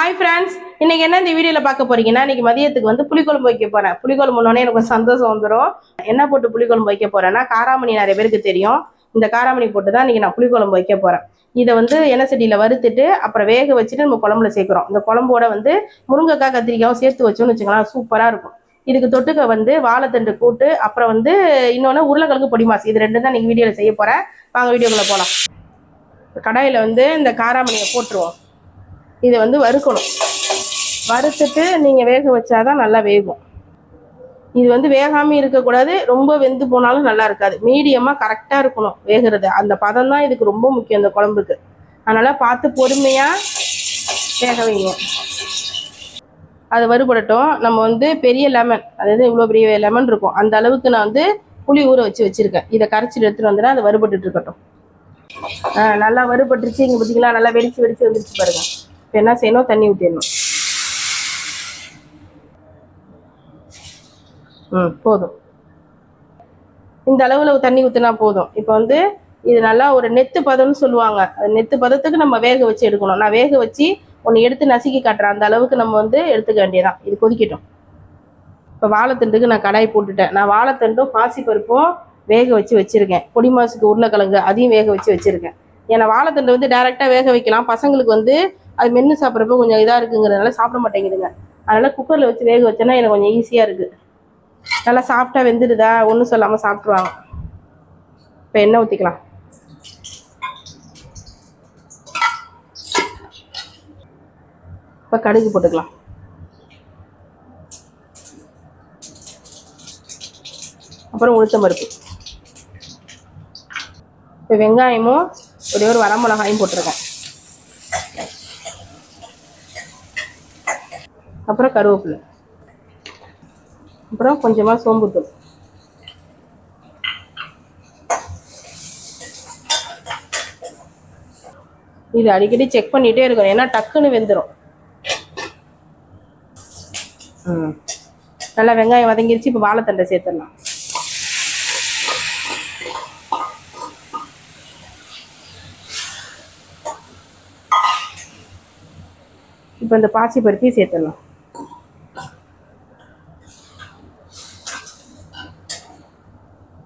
Hi friends இன்னைக்கு என்ன இந்த வீடியோவில் பார்க்க போறீங்கன்னா இன்னைக்கு மதியத்துக்கு வந்து புளிக்குழம்பு வைக்க போறேன். புளிக்குழம்புனோடனே எனக்கு சந்தோஷம் வந்துடும் என்ன போட்டு புளிக்குழம்பு வைக்க போறேன்னா காராமணி நிறைய பேருக்கு தெரியும். இந்த காராமணி போட்டு தான் இன்னைக்கு நான் புளிக்குழம்பு வைக்க போறேன். இதை வந்து எண்ணெய் செடியில் வறுத்துட்டு அப்புறம் வேக வச்சுட்டு நம்ம குழம்புல சேர்க்குறோம். இந்த குழம்போட வந்து முருங்கைக்காய் கத்திரிக்காயும் சேர்த்து வச்சோம்னு வச்சுக்கலாம் சூப்பராக இருக்கும். இதுக்கு தொட்டுக்க வந்து வாழைத்தண்டு கூட்டு அப்புறம் வந்து இன்னொன்று உருளைக்கிழங்கு பொடி மாசு இது ரெண்டு தான் நீங்கள் வீடியோவில் செய்ய போகிறேன் வாங்க வீடியோக்குள்ளே போகலாம் கடாயில் வந்து இந்த காராமணியை போட்டுருவோம். இதை வந்து வறுக்கணும். வறுத்துட்டு நீங்கள் வேக வச்சாதான் நல்லா வேகும். இது வந்து வேகாமல் இருக்கக்கூடாது. ரொம்ப வெந்து போனாலும் நல்லா இருக்காது. மீடியமாக கரெக்டாக இருக்கணும் வேகிறது. அந்த பதம் தான் இதுக்கு ரொம்ப முக்கியம் இந்த குழம்புக்கு. அதனால் பார்த்து பொறுமையாக வேக வைங்க. அது வறுபடட்டும். நம்ம வந்து பெரிய லெமன் அதாவது இவ்வளோ பெரிய லெமன் இருக்கும். அந்த அளவுக்கு நான் வந்து புளி ஊற வச்சு வச்சுருக்கேன். இதை கரைச்சிட்டு எடுத்துகிட்டு வந்துன்னா அது வறுபட்டு இருக்கட்டும். நல்லா வறுபட்டுருச்சு. இங்கே பார்த்தீங்களா நல்லா வெடிச்சு வெடிச்சு வந்துருச்சு பாருங்கள் இப்போ என்ன செய்யணும்? தண்ணி ஊற்றிடணும் ம் போதும். இந்த அளவில் தண்ணி ஊற்றினா போதும். இப்போ வந்து இது நல்லா ஒரு நெத்து பதம்னு சொல்லுவாங்க. அது நெத்து பதத்துக்கு நம்ம வேக வச்சு எடுக்கணும். நான் வேக வச்சு ஒன்று எடுத்து நசுக்கி காட்டுறேன். அந்த அளவுக்கு நம்ம வந்து எடுத்துக்க வேண்டியதான் இது கொதிக்கட்டும். இப்போ வாழைத்தண்டுக்கு நான் கடாய் போட்டுட்டேன். நான் வாழைத்தண்டும் பாசிப்பருப்பும் வேக வச்சு வச்சுருக்கேன். பொடி மாசுக்கு உருளைக்கிழங்கு அதையும் வேக வச்சு வச்சுருக்கேன். ஏன்னா வாழைத்தண்டு வந்து டேரெக்டாக வேக வைக்கலாம். பசங்களுக்கு வந்து அது மென்று சாப்பிட்றப்ப கொஞ்சம் இதாக இருக்குங்கிறதுனால சாப்பிட மாட்டேங்குதுங்க. அதனால் குக்கரில் வச்சு வேக வச்சேன்னா எனக்கு கொஞ்சம் ஈஸியாக இருக்குது நல்லா சாப்பிட்டா வெந்துடுதா? ஒன்றும் சொல்லாமல் சாப்பிட்ருவாங்க இப்போ எண்ணெய் ஊற்றிக்கலாம் இப்போ கடுகு போட்டுக்கலாம். அப்புறம் உளுத்தம் பருப்பு இப்போ வெங்காயமும் ஒரே ஒரு வரமிளகாயும் போட்டிருக்கேன். அப்புறம் கருவேப்பிலை. அப்புறம் கொஞ்சமாக சோம்புத்தூள் இது அடிக்கடி செக் பண்ணிட்டே இருக்கணும். ஏன்னா டக்குன்னு வெந்துடும் ம். நல்லா வெங்காயம் வதங்கிருச்சு. இப்போ வாழைத்தண்டை சேர்த்துடலாம். இப்போ இந்த பாசி பருப்பி சேர்த்துடலாம்.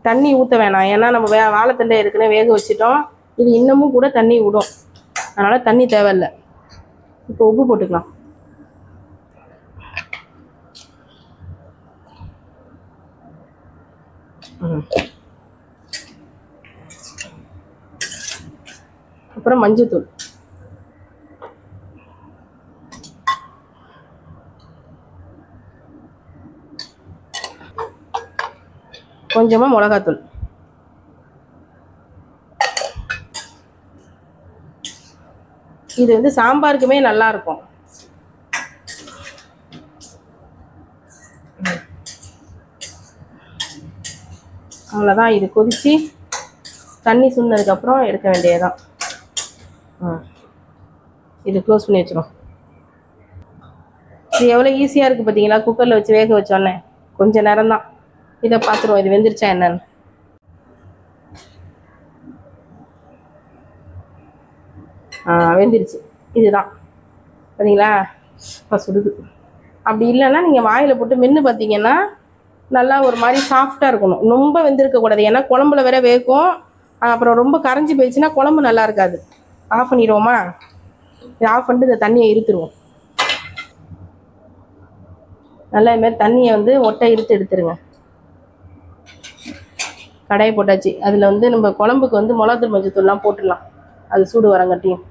தண்ணி ஊற்ற வேணாம். ஏன்னா நம்ம வே வாழைத்தண்டை ஏற்கனவே வேக வச்சுட்டோம். இது இன்னமும் கூட தண்ணி விடும் அதனால் தண்ணி தேவையில்லை. இப்போ உப்பு போட்டுக்கலாம். அப்புறம் மஞ்சத்தூள். கொஞ்சமாக மிளகாத்தூள். இது வந்து சாம்பாருக்குமே நல்லா இருக்கும் அவ்வளோதான் இது கொதித்து தண்ணி சுண்ணதுக்கப்புறம் எடுக்க வேண்டியதுதான். இது க்ளோஸ் பண்ணி வச்சிடும் இது எவ்வளோ ஈஸியாக இருக்குது பார்த்தீங்களா குக்கரில் வச்சு வேக வச்சோன்னே. கொஞ்சம் நேரம் தான் இதை பார்த்துருவோம். இது வெந்துருச்சா என்னன்னு. ஆ வெந்துருச்சு. இதுதான். பார்த்தீங்களா இப்போ சுடுது. அப்படி இல்லைன்னா நீங்கள் வாயில் போட்டு மென்று பார்த்தீங்கன்னா நல்லா ஒரு மாதிரி சாஃப்டாக இருக்கணும். ரொம்ப வெந்திருக்கக்கூடாது ஏன்னா குழம்புல வேற வேகும். அப்புறம் ரொம்ப கரைஞ்சி போயிடுச்சுன்னா குழம்பு நல்லா இருக்காது. ஆஃப் பண்ணிடுவோமா? இதை ஆஃப் பண்ணிட்டு இந்த தண்ணியை இருத்துருவோம் நல்லா இதுமாரி தண்ணியை வந்து ஒட்டை இருத்து எடுத்துருங்க. கடாயை போட்டாச்சு. அதில் வந்து நம்ம குழம்புக்கு வந்து மிளகாத்தூள் மஞ்சத்தூள்லாம் போட்டுடலாம். அது சூடு வரங்காட்டியும்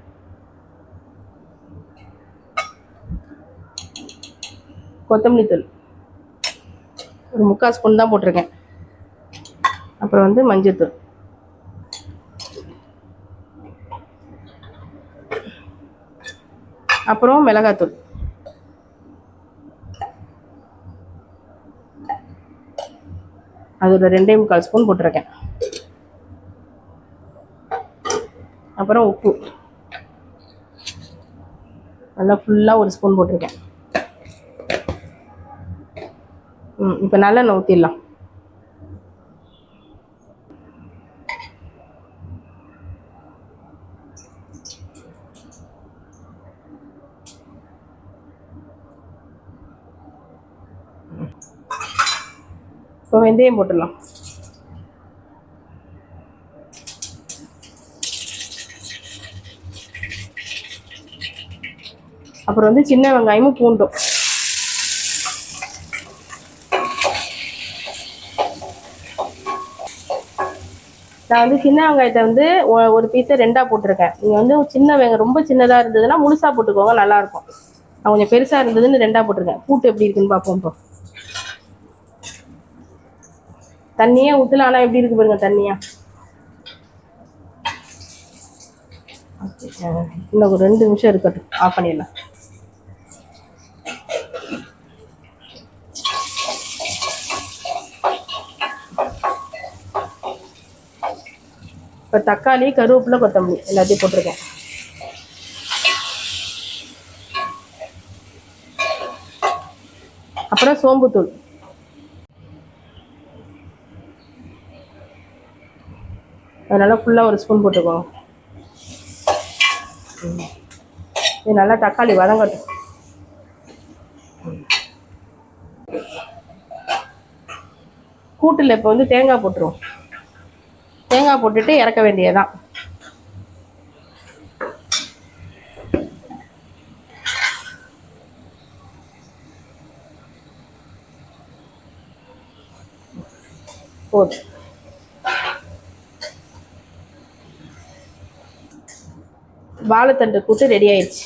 கொத்தமல்லி தூள். ஒரு முக்கால் ஸ்பூன் தான் போட்டிருக்கேன். அப்புறம் வந்து மஞ்சத்தூள். அப்புறம் மிளகாத்தூள். அதோட ரெண்டே முக்கால் ஸ்பூன் போட்டிருக்கேன். அப்புறம் உப்பு. நல்லா ஃபுல்லாக ஒரு ஸ்பூன் போட்டிருக்கேன். ம் இப்போ நல்லெண்ணெய் ஊற்றிடலாம் இப்போ வெந்தயம் போட்டுடலாம். அப்புறம் வந்து சின்ன வெங்காயமும் பூண்டும். நான் வந்து சின்ன வெங்காயத்தை வந்து ஒரு பீஸை ரெண்டாக போட்டிருக்கேன். நீங்கள் வந்து சின்ன வெங்காயம் ரொம்ப சின்னதாக இருந்ததுன்னா முழுசாக போட்டுக்கோங்க நல்லாயிருக்கும் நான் கொஞ்சம் பெருசாக இருந்ததுன்னு ரெண்டாக போட்டிருக்கேன். கூட்டு எப்படி இருக்குன்னு பார்ப்போம் இப்போ. தண்ணியே ஊற்றல ஆனால் எப்படி இருக்கு பாருங்க தண்ணியா? இன்னும் ஒரு ரெண்டு நிமிஷம் இருக்கட்டும். ஆஃப் பண்ணிடலாம். இப்போ தக்காளி கருவேப்பிலை கொத்தமல்லி எல்லாத்தையும் போட்டிருக்கேன். அப்புறம் சோம்புத்தூள். அதனால் ஃபுல்லாக ஒரு ஸ்பூன் போட்டுக்கோங்க இது நல்லா தக்காளி வதங்கட்டும். கூட்டில் இப்போ வந்து தேங்காய் போட்டுருவோம். தேங்காய் போட்டுட்டு இறக்க வேண்டியதான் போதும். வாழைத்தண்டு கூட்டு ரெடி ஆயிடுச்சு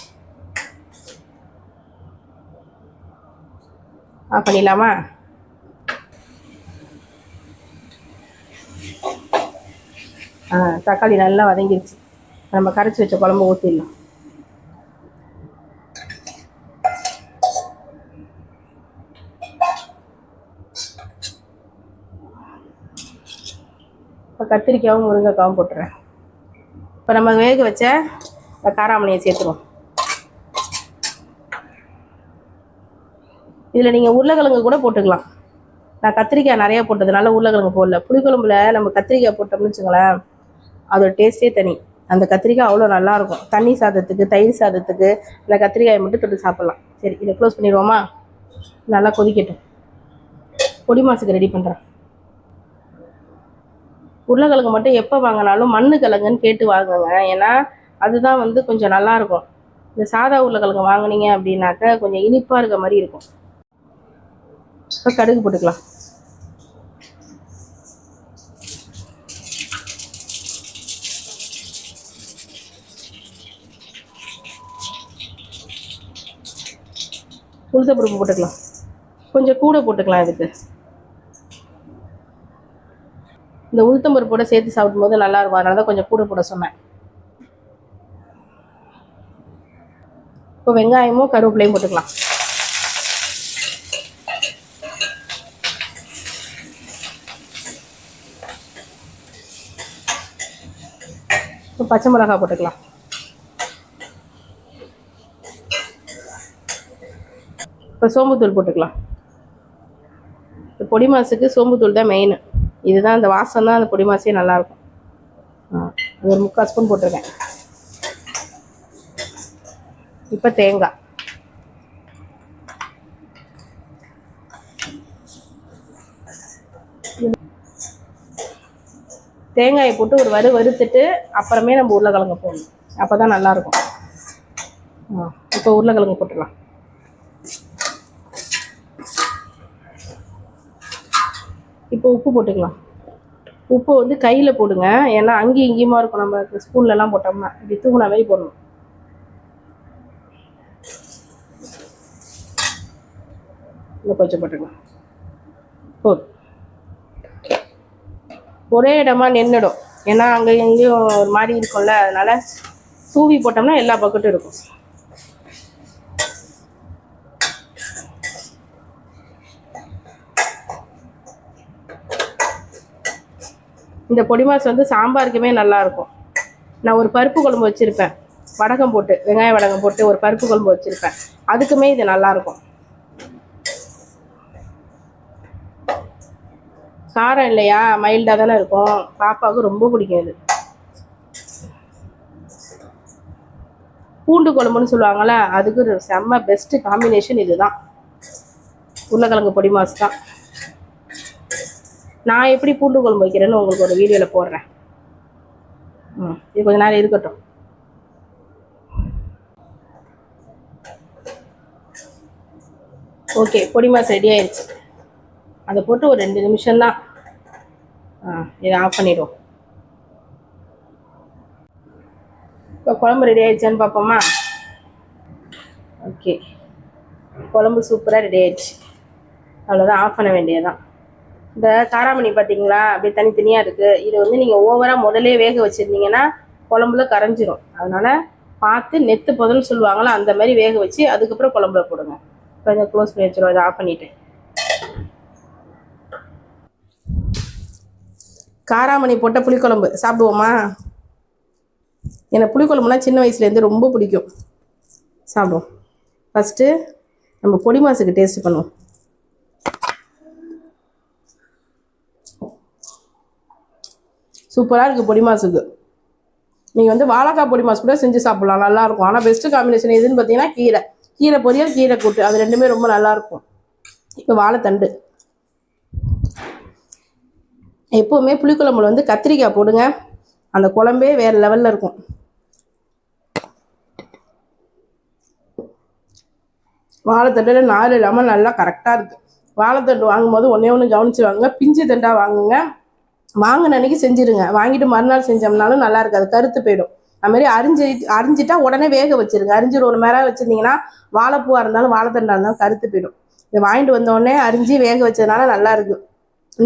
ஆஃப் பண்ணிடலாமா? ஆ தக்காளி நல்லா வதங்கிருச்சு. நம்ம கரைச்சி வச்ச குழம்பு ஊற்றிடலாம் இப்போ கத்திரிக்காயும் முருங்கைக்காவும் போட்டுறேன். இப்போ நம்ம வேக வச்ச இந்த காராமணியை சேர்த்துருவோம். இதில் நீங்கள் உருளைக்கிழங்கு கூட போட்டுக்கலாம். நான் கத்திரிக்காய் நிறையா போட்டதுனால உருளைக்கிழங்கு போடல. புளிக்குழம்புல நம்ம கத்திரிக்காய் போட்டோம்னு வச்சுங்களேன் அதோட டேஸ்ட்டே தனி. அந்த கத்திரிக்காய் அவ்வளோ நல்லாயிருக்கும் தண்ணி சாதத்துக்கு தயிர் சாதத்துக்கு இந்த கத்திரிக்காயை மட்டும் தொட்டு சாப்பிட்லாம். சரி இதை க்ளோஸ் பண்ணிடுவோமா? நல்லா கொதிக்கட்டும். பொடி மாசுக்கு ரெடி பண்ணுறேன் உருளைக்கிழங்கு மட்டும் எப்போ வாங்கினாலும் மண்ணு கிழங்குன்னு கேட்டு வாங்குங்க. ஏன்னா அதுதான் வந்து கொஞ்சம் நல்லாயிருக்கும். இந்த சாதா உருளைக்கிழங்கு வாங்குனீங்க அப்படின்னாக்கா கொஞ்சம் இனிப்பாக இருக்க மாதிரி இருக்கும். இப்போ கடுகு போட்டுக்கலாம். உளுத்தப்பருப்பு போட்டுக்கலாம். கொஞ்சம் கூட போட்டுக்கலாம் இதுக்கு. இந்த உளுத்தம்பருப்போட சேர்த்து சாப்பிடும்போது நல்லா இருக்கும். அதனால தான் கொஞ்சம் கூட போட சொன்னேன். இப்போ வெங்காயமும் கருவேப்பிலையும் போட்டுக்கலாம். இப்போ பச்சை மிளகாய் போட்டுக்கலாம். இப்போ சோம்புத்தூள் போட்டுக்கலாம். பொடி மாசுக்கு சோம்புத்தூள் தான் மெயின் இதுதான் அந்த வாசம் தான் அந்த பொடி மாசே நல்லாயிருக்கும். ஆ ஒரு முக்கால் ஸ்பூன் போட்டிருக்கேன். இப்போ தேங்காய் தேங்காயை போட்டு ஒரு வறு வறுத்துட்டு அப்புறமே நம்ம உருளைக்கிழங்கு போடணும். அப்போ தான் நல்லாயிருக்கும். ஆ இப்போ உருளைக்கிழங்கு போட்டுடலாம். இப்போ உப்பு போட்டுக்கலாம். உப்பு வந்து கையில் போடுங்க. ஏன்னா அங்கேயும் இங்கேயுமா இருக்கும். நம்ம ஸ்பூன்லலாம் போட்டோம்னா. இப்படி தூங்கின மாதிரி போடணும். இல்லை கொஞ்சம் போட்டுக்கலாம். போதும். ஒரே இடமா நின்றுடும் ஏன்னா அங்கே எங்கேயும் ஒரு மாதிரி இருக்கும்ல அதனால தூவி போட்டோம்னா எல்லா பக்கெட்டும் இருக்கும். இந்த பொடிமாஸ் வந்து சாம்பாருக்குமே நல்லாயிருக்கும் நான் ஒரு பருப்பு குழம்பு வச்சுருப்பேன். வடகம் போட்டு வெங்காய வடகம் போட்டு ஒரு பருப்பு குழம்பு வச்சுருப்பேன். அதுக்குமே இது நல்லாயிருக்கும் காரம் இல்லையா? மைல்டாக தானே இருக்கும். பாப்பாவுக்கு ரொம்ப பிடிக்கும் இது. பூண்டு குழம்புன்னு சொல்லுவாங்கள்ல அதுக்கு ஒரு செம்ம பெஸ்ட்டு காம்பினேஷன் இதுதான். உருளைக்கிழங்கு பொடி மாஸ் தான். நான் எப்படி பூண்டு குழம்பு வைக்கிறேன்னு உங்களுக்கு ஒரு வீடியோவில் போடுறேன். ம் இது கொஞ்ச நேரம் இருக்கட்டும். ஓகே பொடி மாசு ரெடி ஆயிடுச்சு அதை போட்டு ஒரு ரெண்டு நிமிஷம்தான் ஆ இதை ஆஃப் பண்ணிவிடுவோம் இப்போ குழம்பு ரெடி ஆயிடுச்சான்னு பார்ப்போமா? ஓகே குழம்பு சூப்பராக ரெடி ஆயிடுச்சு. அவ்வளோதான் ஆஃப் பண்ண வேண்டியதுதான். இந்த காராமணி பார்த்தீங்களா? அப்படியே தனித்தனியாக இருக்குது இதை வந்து நீங்கள் ஓவராக முதலே வேக வச்சுருந்தீங்கன்னா குழம்புல கரைஞ்சிரும். அதனால் பார்த்து நெத்து புதல்னு சொல்லுவாங்களோ அந்த மாதிரி வேக வச்சு அதுக்கப்புறம் குழம்புல போடுங்க. இப்போ இதை க்ளோஸ் பண்ணி வச்சிருவோம். இதை ஆஃப் பண்ணிவிட்டு காராமணி போட்ட புளிக்குழம்பு. சாப்பிடுவோமா? எனக்கு புளிக்குழம்புனா சின்ன வயசுலேருந்து ரொம்ப பிடிக்கும். சாப்பிடுவோம். ஃபஸ்ட்டு நம்ம பொடி மாசுக்கு டேஸ்ட் பண்ணுவோம். சூப்பராக இருக்குது பொடி மாசுக்கு. நீங்கள் வந்து வாழைக்காய் பொடி மாசு கூட செஞ்சு சாப்பிட்லாம். நல்லாயிருக்கும் ஆனால் பெஸ்ட்டு காம்பினேஷன் எதுன்னு பார்த்தீங்கன்னா கீரை. கீரை பொரியல் கீரை கூட்டு. அது ரெண்டுமே ரொம்ப நல்லாயிருக்கும் இப்போ வாழைத்தண்டு. எப்போவுமே புளிக்குழம்புல வந்து கத்திரிக்காய் போடுங்க. அந்த குழம்பே வேறு லெவலில் இருக்கும். வாழைத்தண்டில் நாலு இல்லாமல் நல்லா கரெக்டாக இருக்குது வாழைத்தண்டு வாங்கும்போது ஒன்றே ஒன்று கவனிச்சு வாங்குங்க பிஞ்சு தண்டாக வாங்குங்க. வாங்கின அன்னைக்கு செஞ்சுருங்க. வாங்கிட்டு மறுநாள் செஞ்சோம்னாலும் நல்லா இருக்காது. கருத்து போயிடும். அது மாதிரி அரிஞ்சு அரிஞ்சிட்டா உடனே வேக வச்சுருங்க. அரிஞ்சு ஒரு மணி நேரம் வச்சிருந்தீங்கன்னா வாழைப்பூவாக இருந்தாலும் வாழைத்தண்டாக இருந்தாலும் கருத்து போயிடும். இதை வாங்கிட்டு வந்தோடனே அரிஞ்சு வேக வச்சதுனால நல்லா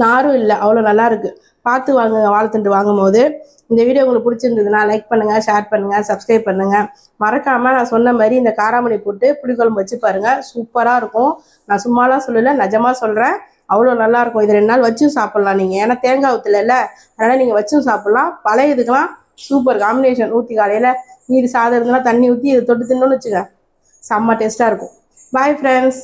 நாரும் இல்லை. அவ்வளோ நல்லா இருக்கு. பார்த்து வாங்குங்க வாழைத்தண்டு வாங்கும்போது. இந்த வீடியோ உங்களுக்கு பிடிச்சிருந்ததுன்னா லைக் பண்ணுங்க ஷேர் பண்ணுங்க சப்ஸ்கிரைப் பண்ணுங்க. மறக்காம நான் சொன்ன மாதிரி இந்த காராமணி போட்டு புளிக்குழம்பு வச்சு பாருங்க. சூப்பராக இருக்கும். நான் சும்மாலாம் சொல்லலை நிஜமா சொல்கிறேன் அவ்வளோ நல்லா இருக்கும். இது ரெண்டு நாள் வச்சும் சாப்பிட்லாம் நீங்கள் ஏன்னா தேங்காய் ஊற்றல அதனால் நீங்கள் வச்சும் சாப்பிட்லாம். பழைய இதுக்கெல்லாம் சூப்பர் காம்பினேஷன் ஊற்றி காலையில் நீர் சாதம் இருந்ததுன்னா தண்ணி ஊற்றி இதை தொட்டு தின்னோன்னு வச்சுக்க செம்ம டேஸ்ட்டாக இருக்கும். Bye friends